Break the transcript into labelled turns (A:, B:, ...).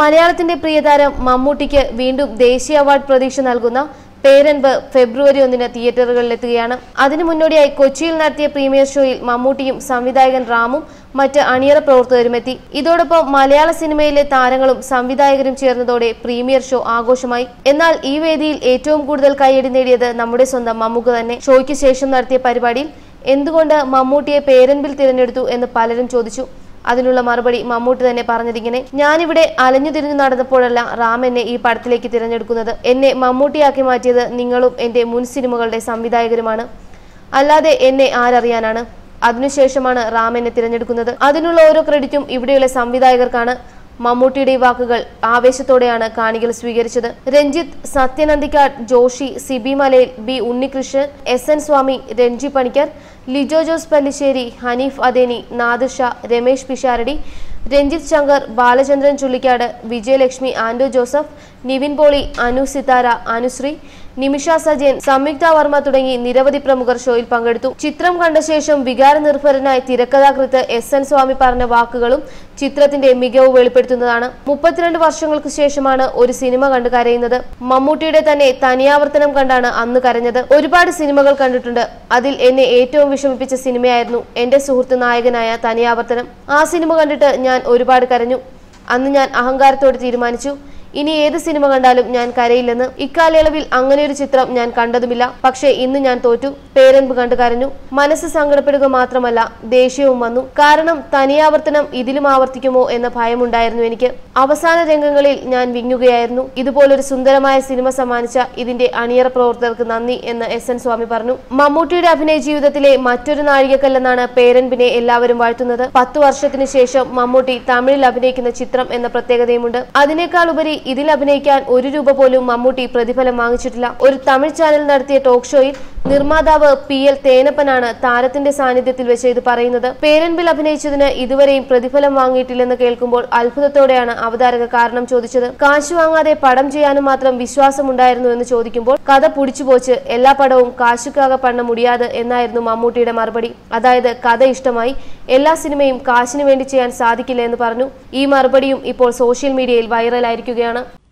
A: മലയാളത്തിന്റെ പ്രിയതാരം മമ്മൂട്ടിക്ക് വീണ്ടും ദേശീയ അവാർഡ് പ്രതീക്ഷ നൽകുന്ന പേരൻപ് ഫെബ്രുവരി ഒന്നിന് തിയേറ്ററുകളിലെത്തുകയാണ്. അതിനു മുന്നോടിയായി കൊച്ചിയിൽ നടത്തിയ പ്രീമിയർ ഷോയിൽ മമ്മൂട്ടിയും സംവിധായകൻ റാമും മറ്റ് അണിയറ പ്രവർത്തകരും എത്തി ഇതോടൊപ്പം മലയാള സിനിമയിലെ താരങ്ങളും സംവിധായകരും ചേർന്നതോടെ പ്രീമിയർ ഷോ ആഘോഷമായി. എന്നാൽ ഈ വേദിയിൽ ഏറ്റവും കൂടുതൽ കൈയടി നേടിയത് നമ്മുടെ സ്വന്തം മമ്മൂക്ക് തന്നെ. ഷോയ്ക്ക് ശേഷം നടത്തിയ പരിപാടിയിൽ എന്തുകൊണ്ട് മമ്മൂട്ടിയെ പേരൻപിൽ തിരഞ്ഞെടുത്തു എന്ന് പലരും ചോദിച്ചു. അതിനുള്ള മറുപടി മമ്മൂട്ടി തന്നെ പറഞ്ഞതിങ്ങനെ ഞാനിവിടെ അലഞ്ഞു തിരിഞ്ഞു നടന്നപ്പോഴല്ല റാം എന്നെ ഈ പടത്തിലേക്ക് തിരഞ്ഞെടുക്കുന്നത്. എന്നെ മമ്മൂട്ടിയാക്കി മാറ്റിയത് നിങ്ങളും എന്റെ മുൻ സിനിമകളുടെ സംവിധായകരുമാണ്. അല്ലാതെ എന്നെ ആരറിയാനാണ്. അതിനുശേഷമാണ് റാം എന്നെ തിരഞ്ഞെടുക്കുന്നത്. അതിനുള്ള ഓരോ ക്രെഡിറ്റും ഇവിടെയുള്ള സംവിധായകർക്കാണ്. മമ്മൂട്ടിയുടെ വാക്കുകൾ ആവേശത്തോടെയാണ് കാണികൾ സ്വീകരിച്ചത്. Ranjith Sathyan Anthikad Joshiy Siby Malayil B Unnikrishnan S N Swamy Renji Panicker Lijo Jose Pellissery Haneef Adeni Nadir Ramesh Pisharody Ranjith Sankar Balachandran Chullikkad Vijayalakshmi ആൻഡോ ജോസഫ് നിവിൻ പോളി അനു സിതാര അനുശ്രീ നിമിഷ സജയൻ സംയുക്ത വർമ്മ തുടങ്ങി നിരവധി പ്രമുഖർ ഷോയിൽ പങ്കെടുത്തു. ചിത്രം കണ്ട ശേഷം വികാര നിർഭരനായ തിരക്കഥാകൃത്ത് എസ് എൻ സ്വാമി പറഞ്ഞ വാക്കുകളും ചിത്രത്തിന്റെ മികവ് വെളിപ്പെടുത്തുന്നതാണ്. മുപ്പത്തിരണ്ട് വർഷങ്ങൾക്ക് ശേഷമാണ് ഒരു സിനിമ കണ്ടു കരയുന്നത്. മമ്മൂട്ടിയുടെ തന്നെ തനിയാവർത്തനം കണ്ടാണ് അന്ന് കരഞ്ഞത്. ഒരുപാട് സിനിമകൾ കണ്ടിട്ടുണ്ട്. അതിൽ എന്നെ ഏറ്റവും വിഷമിപ്പിച്ച സിനിമയായിരുന്നു എന്റെ സുഹൃത്ത് നായകനായ തനിയാവർത്തനം. ആ സിനിമ കണ്ടിട്ട് ഞാൻ ഒരുപാട് കരഞ്ഞു. അന്ന് ഞാൻ അഹങ്കാരത്തോടെ തീരുമാനിച്ചു. ഇനി ഏത് സിനിമ കണ്ടാലും ഞാൻ കരയില്ലെന്ന് ഇക്കാലയളവിൽ അങ്ങനെ ഒരു ചിത്രം ഞാൻ കണ്ടതുമില്ല. പക്ഷേ ഇന്ന് ഞാൻ തോറ്റു. പേരൻപ് കണ്ടു കരഞ്ഞു? മനസ്സ് സങ്കടപ്പെടുക മാത്രമല്ല ദേഷ്യവും വന്നു. കാരണം തനിയാവർത്തനം ഇതിലും ആവർത്തിക്കുമോ എന്ന ഭയമുണ്ടായിരുന്നു എനിക്ക്. അവസാന രംഗങ്ങളിൽ ഞാൻ വിങ്ങുകയായിരുന്നു. ഇതുപോലൊരു സുന്ദരമായ സിനിമ സമ്മാനിച്ച ഇതിന്റെ അണിയറ പ്രവർത്തകർക്ക് നന്ദി എന്ന് എസ് എൻ സ്വാമി പറഞ്ഞു. മമ്മൂട്ടിയുടെ അഭിനയ ജീവിതത്തിലെ മറ്റൊരു നാഴികക്കല്ലെന്നാണ് പേരൻപിനെ എല്ലാവരും വാഴ്ത്തുന്നത്. പത്തു വർഷത്തിനു ശേഷം മമ്മൂട്ടി തമിഴിൽ അഭിനയിക്കുന്ന ചിത്രം എന്ന പ്രത്യേകതയുമുണ്ട്. അതിനേക്കാൾ ഉപരി ഇതിൽ അഭിനയിക്കാൻ ഒരു രൂപ പോലും മമ്മൂട്ടി പ്രതിഫലം വാങ്ങിച്ചിട്ടില്ല. ഒരു തമിഴ് ചാനൽ നടത്തിയ ടോക്ക് ഷോയിൽ നിർമ്മാതാവ് പി എൽ തേനപ്പനാണ് താരത്തിന്റെ സാന്നിധ്യത്തിൽ വെച്ച് ഇത് പറയുന്നത്. പേരൻപിൽ അഭിനയിച്ചതിന് ഇതുവരെയും പ്രതിഫലം വാങ്ങിയിട്ടില്ലെന്ന് കേൾക്കുമ്പോൾ അത്ഭുതത്തോടെയാണ് അവതാരക കാരണം ചോദിച്ചത്. കാശ് വാങ്ങാതെ പടം ചെയ്യാനും മാത്രം വിശ്വാസമുണ്ടായിരുന്നു എന്ന് ചോദിക്കുമ്പോൾ കഥ പുടിച്ചുപോച്ച് എല്ലാ പടവും കാശുക്കാകെ പണ്ണ മുടിയാത് എന്നായിരുന്നു മമ്മൂട്ടിയുടെ മറുപടി. അതായത് കഥ ഇഷ്ടമായി എല്ലാ സിനിമയും കാശിനു വേണ്ടി ചെയ്യാൻ സാധിക്കില്ല എന്ന് പറഞ്ഞു. ഈ മറുപടിയും ഇപ്പോൾ സോഷ്യൽ മീഡിയയിൽ വൈറലായിരിക്കുകയാണ്.